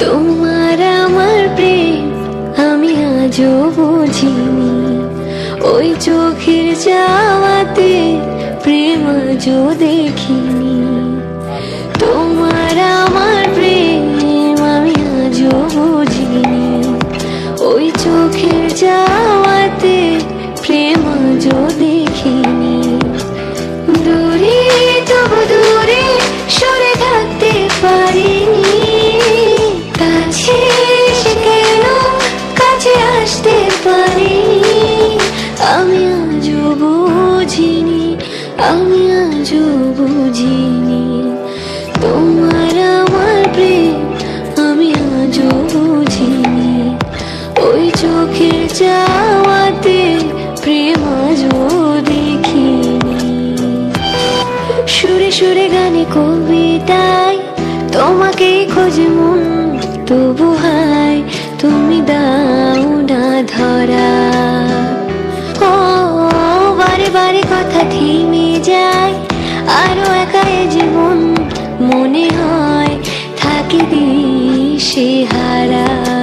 তোমার আমার প্রেম, আমি আজও বুঝিনি। ওই চোখের যাওয়াতে প্রেম আজও দেখিনি। তোমার আমার প্রেম, আমি আজও বুঝিনি। ওই চোখের যাওয়াতে প্রেম আজও দেখিনি। পারিনি আমি আজও বুঝিনি, আমি আজও বুঝিনি। তোমার আমার প্রেম, আমি আজও বুঝিনি। ওই চোখের যাওয়াতে প্রেম আজও দেখিনি। সুরে সুরে গানে কবিতায় তোমাকে খোঁজে মন, তবু আরও একাই জীবন মনে হয় থাকি দিশে হারা।